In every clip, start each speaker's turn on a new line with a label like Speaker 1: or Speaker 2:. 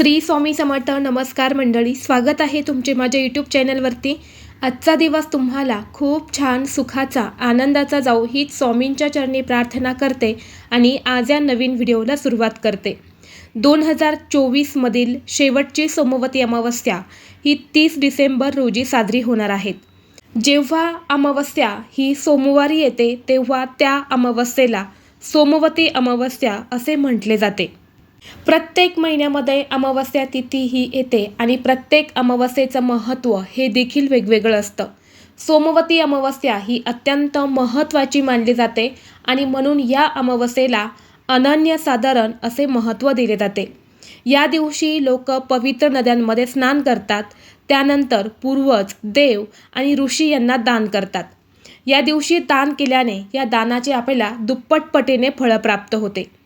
Speaker 1: श्री स्वामी समर्थ नमस्कार मंडळी स्वागत आहे तुमचे माझ्या यूट्यूब चॅनलवरती. आजचा दिवस तुम्हाला खूप छान सुखाचा आनंदाचा जाऊ हीच स्वामींच्या चरणी प्रार्थना करते आणि आज या नवीन व्हिडिओला सुरुवात करते. दोन हजार चोवीसमधील शेवटची सोमवती अमावस्या ही तीस डिसेंबर रोजी साजरी होणार आहेत जेव्हा अमावस्या ही सोमवारी येते तेव्हा त्या अमावस्येला सोमवती अमावस्या असे म्हटले जाते. प्रत्येक महिन्यामध्ये अमावस्या तिथी ही येते आणि प्रत्येक अमावस्येचं महत्त्व हे देखील वेगवेगळं असतं. सोमवती अमावस्या ही अत्यंत महत्त्वाची मानली जाते आणि म्हणून या अमावस्येला अनन्यसाधारण असे महत्त्व दिले जाते. या दिवशी लोक पवित्र नद्यांमध्ये स्नान करतात त्यानंतर पूर्वज देव आणि ऋषी यांना दान करतात. या दिवशी दान केल्याने या दानाचे आपल्याला दुप्पट पटीने फळं प्राप्त होते.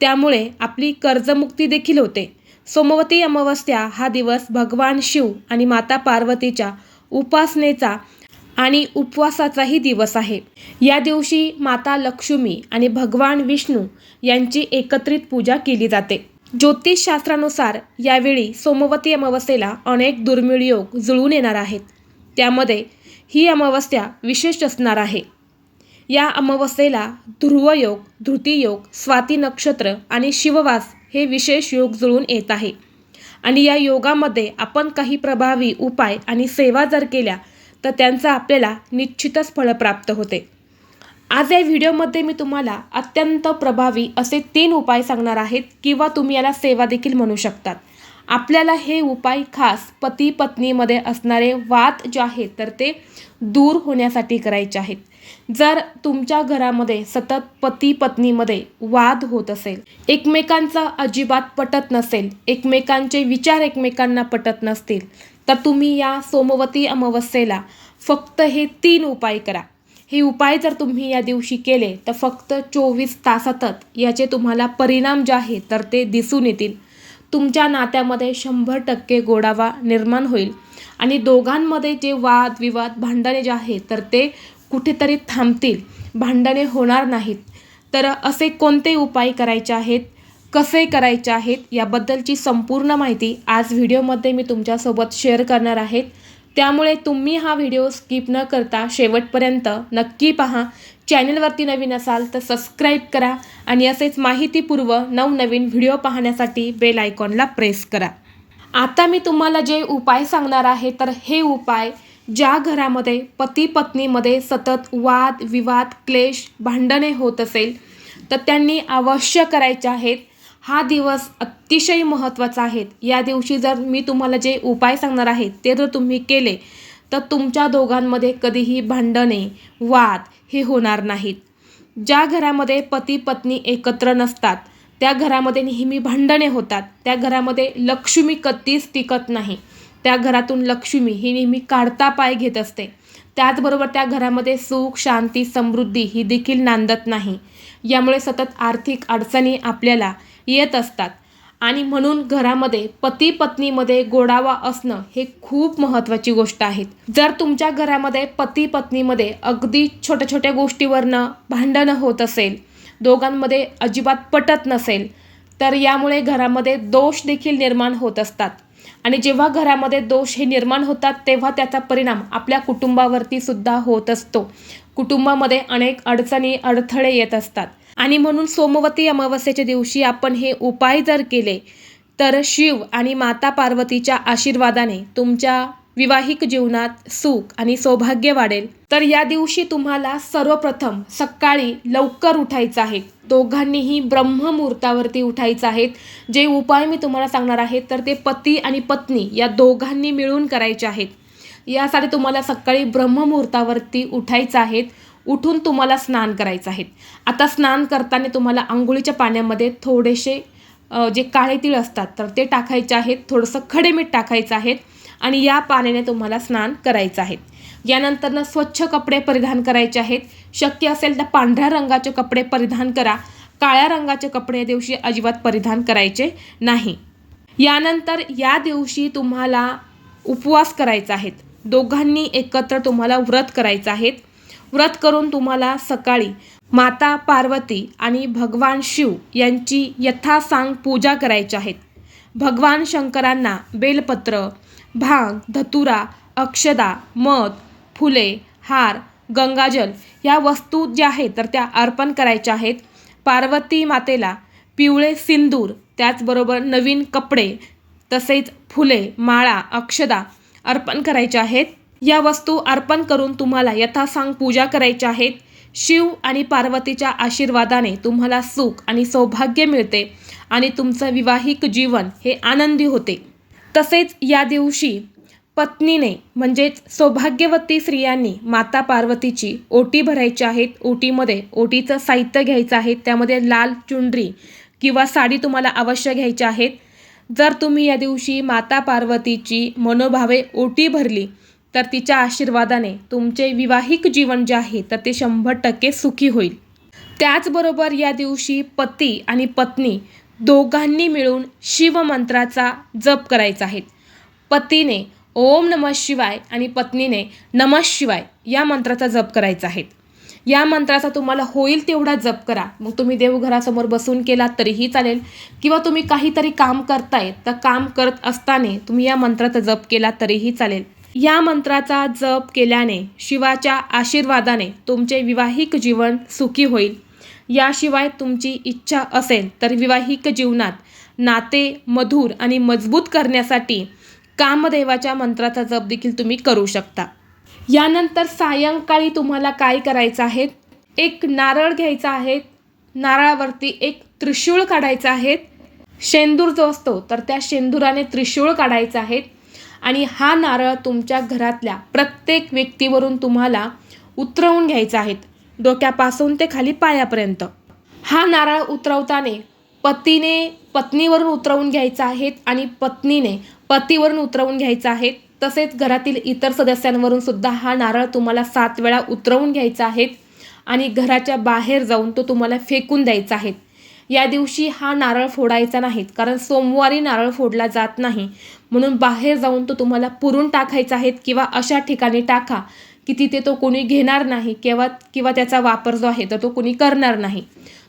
Speaker 1: त्यामुळे आपली कर्जमुक्ती देखील होते. सोमवती अमावस्या हा दिवस भगवान शिव आणि माता पार्वतीच्या उपासनेचा आणि उपवासाचाही दिवस आहे. या दिवशी माता लक्ष्मी आणि भगवान विष्णू यांची एकत्रित पूजा केली जाते. ज्योतिषशास्त्रानुसार यावेळी सोमवती अमावस्येला अनेक दुर्मिळ योग जुळून येणार आहेत. त्यामध्ये ही अमावस्या विशेष असणार आहे. या अमावस्येला ध्रुवयोग धृतीयोग स्वाती नक्षत्र आणि शिववास हे विशेष योग जुळून येत आहे. आणि या योगामध्ये आपण काही प्रभावी उपाय आणि सेवा जर केल्या तर त्यांचा आपल्याला निश्चितच फळ प्राप्त होते. आज या व्हिडिओमध्ये मी तुम्हाला अत्यंत प्रभावी असे तीन उपाय सांगणार आहेत किंवा तुम्ही याला सेवा देखील म्हणू शकतात. आपल्याला हे उपाय खास पती पत्नीमध्ये असणारे वाद जे आहेत तर ते दूर होण्यासाठी करायचे आहेत. जर तुमच्या घरामध्ये सतत पती पत्नीमध्ये वाद होत असेल एकमेकांचा अजिबात पटत नसेल एकमेकांचे विचार एकमेकांना पटत नसतील तर तुम्ही या सोमवती अमावस्येला फक्त हे तीन उपाय करा. हे उपाय जर तुम्ही या दिवशी केले तर फक्त चोवीस तासातच याचे तुम्हाला परिणाम जे आहेत तर ते दिसून येतील. तुमच्या नात्यामध्ये शंभर टक्के गोडावा निर्माण होईल. आणि दोघांमध्ये जे वाद विवाद भांडणे जे आहे तर ते कुठेतरी थांबतील. भांडणे होणार नाहीत. तर असे कोणते उपाय करायचे आहेत? कसे करायचे आहेत? याबद्दलची संपूर्ण माहिती आज व्हिडिओमध्ये मी तुमच्यासोबत शेअर करणार आहेत त्यामुळे तुम्ही हा व्हिडिओ स्किप न करता शेवटपर्यंत नक्की पहा. चॅनलवरती नवीन असाल तर सबस्क्राईब करा आणि असेच माहितीपूर्व नवनवीन व्हिडिओ पाहण्यासाठी बेल आयकॉनला प्रेस करा. आता मी तुम्हाला जे उपाय सांगणार आहे तर हे उपाय ज्या घरामध्ये पती पत्नीमध्ये सतत वाद विवाद क्लेश भांडणे होत असेल तर त्यांनी अवश्य करायचे आहेत. हा दिवस अतिशय महत्त्वाचा आहे. या दिवशी जर मी तुम्हाला जे उपाय सांगणार आहे ते जर तुम्ही केले तर तुमच्या दोघांमध्ये कधीही भांडणे वाद हे होणार नाहीत. ज्या घरामध्ये पती पत्नी एकत्र नसतात त्या घरामध्ये नेहमी भांडणे होतात. त्या घरामध्ये लक्ष्मी कधीच टिकत नाही. त्या घरातून लक्ष्मी ही नेहमी काढता पाय घेत असते. त्याचबरोबर त्या घरामध्ये सुख शांती समृद्धी ही देखील नांदत नाही. यामुळे सतत आर्थिक अडचणी आपल्याला येत असतात. आणि म्हणून घरामध्ये पती पत्नीमध्ये गोडावा असणं हे खूप महत्त्वाची गोष्ट आहे. जर तुमच्या घरामध्ये पती पत्नीमध्ये अगदी छोट्या छोट्या गोष्टीवरनं भांडणं होत असेल दोघांमध्ये अजिबात पटत नसेल तर यामुळे घरामध्ये दोष देखील निर्माण होत असतात. आणि जेव्हा घरामध्ये दोष हे निर्माण होतात तेव्हा त्याचा परिणाम आपल्या कुटुंबावरती सुद्धा होत असतो. कुटुंबामध्ये अनेक अडचणी अडथळे येत असतात. आणि म्हणून सोमवती अमावस्येच्या दिवशी आपण हे उपाय जर केले तर शिव आणि माता पार्वतीच्या आशीर्वादाने तुमच्या विवाहिक जीवनात सुख आणि सौभाग्य वाढेल. तर या दिवशी तुम्हाला सर्वप्रथम सकाळी लवकर उठायचं आहे. दोघांनीही ब्रह्ममुहूर्तावरती उठायचं आहेत. जे उपाय मी तुम्हाला सांगणार आहे तर ते पती आणि पत्नी या दोघांनी मिळून करायचे आहेत. यासाठी तुम्हाला सकाळी ब्रह्ममुहूर्तावरती उठायचं आहेत. उठून तुम्हाला स्नान करायचं आहे आता स्नान करताना तुम्हाला आंघोळीच्या पाण्यामध्ये थोडेसे जे काळे तीळ असतात तर ते टाकायचे आहेत. थोडंसं खडे मीठ टाकायचं आहेत. आणि या पाण्याने तुम्हाला स्नान करायचं आहे. यानंतरनं स्वच्छ कपडे परिधान करायचे आहेत. शक्य असेल तर पांढऱ्या रंगाचे कपडे परिधान करा. काळ्या रंगाचे कपडे या दिवशी अजिबात परिधान करायचे नाही. यानंतर या दिवशी तुम्हाला उपवास करायचा आहेत दोघांनी एकत्र तुम्हाला व्रत करायचं आहेत व्रत करून तुम्हाला सकाळी माता पार्वती आणि भगवान शिव यांची यथासांग पूजा करायची आहेत भगवान शंकरांना बेलपत्र भांग धतुरा अक्षदा मध फुले हार गंगाजल या वस्तू ज्या आहेत तर त्या अर्पण करायच्या आहेत. पार्वती मातेला पिवळे सिंदूर त्याचबरोबर नवीन कपडे तसेच फुले माळा अक्षदा अर्पण करायच्या आहेत. या वस्तू अर्पण करून तुम्हाला यथासांग पूजा करायच्या आहेत. शिव आणि पार्वतीच्या आशीर्वादाने तुम्हाला सुख आणि सौभाग्य मिळते. आणि तुमचं विवाहिक जीवन हे आनंदी होते. तसेच या दिवशी पत्नीने म्हणजेच सौभाग्यवती स्त्रियांनी माता पार्वतीची ओटी भरायची आहेत. ओटीमध्ये ओटीचं साहित्य घ्यायचं आहे. त्यामध्ये लाल चुंडरी किंवा साडी तुम्हाला अवश्य घ्यायच्या आहेत. जर तुम्ही या दिवशी माता पार्वतीची मनोभावे ओटी भरली तर तिच्या आशीर्वादाने तुमचे विवाहिक जीवन जे आहे तर ते शंभर टक्के सुखी होईल. त्याचबरोबर या दिवशी पती आणि पत्नी दोघांनी मिळून शिवमंत्राचा जप करायचा आहे. पतीने ओम नमः शिवाय आणि पत्नीने नमः शिवाय या मंत्राचा जप करायचा आहे. या मंत्राचा तुम्हाला होईल तेवढा जप करा. मग तुम्ही देवघरासमोर बसून केलात तरीही चालेल. किंवा तुम्ही काहीतरी काम करताय तर काम करत असताना तुम्ही या मंत्राचा जप केला तरीही चालेल. या मंत्राचा जप केल्याने शिवाच्या आशीर्वादाने तुमचे विवाहिक जीवन सुखी होईल. याशिवाय तुमची इच्छा असेल तर विवाहिक जीवनात नाते मधुर आणि मजबूत करण्यासाठी कामदेवाच्या मंत्राचा जप देखील तुम्ही करू शकता. यानंतर सायंकाळी तुम्हाला काय करायचं आहे? एक नारळ घ्यायचा आहे. नारळावरती एक त्रिशूळ काढायचा आहे. शेंदूर जो असतो तर त्या शेंदुराने त्रिशूळ काढायचा आहे. आणि हा नारळ तुमच्या घरातल्या प्रत्येक व्यक्तीवरून तुम्हाला उतरवून घ्यायचा आहे. डोक्यापासून ते खाली पायापर्यंत. हा नारळ उतरवताना पतीने पत्नीवरून उतरवून घ्यायचा आहे आणि पत्नीने पतीवरून उतरवून घ्यायचा आहे तसेच घरातील इतर सदस्यांवरून सुद्धा हा नारळ तुम्हाला सात वेळा उतरवून घ्यायचा आहे आणि घराच्या बाहेर जाऊन तो तुम्हाला फेकून द्यायचा आहे या दिवशी हा नारळ फोडायचा नाहीत कारण सोमवारी नारळ फोडला जात नाही. म्हणून बाहेर जाऊन तो तुम्हाला पुरून टाकायचा आहे किंवा अशा ठिकाणी टाका की तिथे तो कोणी घेणार नाही किंवा किंवा त्याचा वापर जो आहे तर तो कोणी करणार नाही.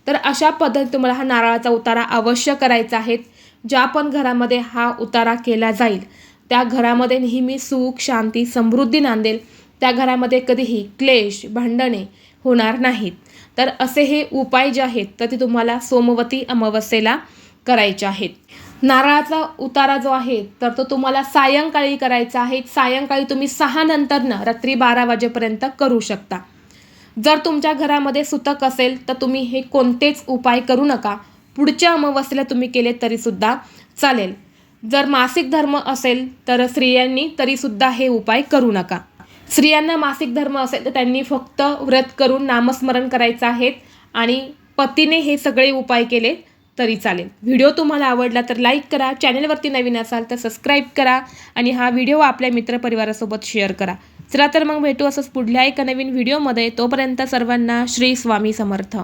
Speaker 1: तर अशा पद्धतीने तुम्हाला हा नारळाचा उतारा अवश्य करायचा आहे ज्या पण घरामध्ये हा उतारा केला जाईल. त्या घरामध्ये नेहमी सुख शांती समृद्धी नांदेल. त्या घरामध्ये कधीही क्लेश भांडणे होणार नाहीत. तर असे हे उपाय जे आहेत तर ते तुम्हाला सोमवती अमावस्येला करायचे आहेत. नारळाचा उतारा जो आहे तर तो तुम्हाला सायंकाळी करायचा आहे. सायंकाळी तुम्ही सहा नंतरनं रात्री बारा वाजेपर्यंत करू शकता. जर तुमच्या घरामध्ये सुतक असेल तर तुम्ही हे कोणतेच उपाय करू नका. पुढच्या अमावस्येला तुम्ही केले तरीसुद्धा चालेल. जर मासिक धर्म असेल तर स्त्रियांनी तरीसुद्धा हे उपाय करू नका. स्त्रियांना मासिक धर्म असेल तर त्यांनी फक्त व्रत करून नामस्मरण करायचं आहे. आणि पतीने हे सगळे उपाय केले तरी चालेल. व्हिडिओ तुम्हाला आवडला तर लाईक करा चॅनलवरती नवीन असाल तर सबस्क्राईब करा आणि हा व्हिडिओ आपल्या मित्रपरिवारासोबत शेअर करा. चला तर मग भेटू असंच पुढल्या एका नवीन व्हिडिओमध्ये. तोपर्यंत सर्वांना श्री स्वामी समर्थ.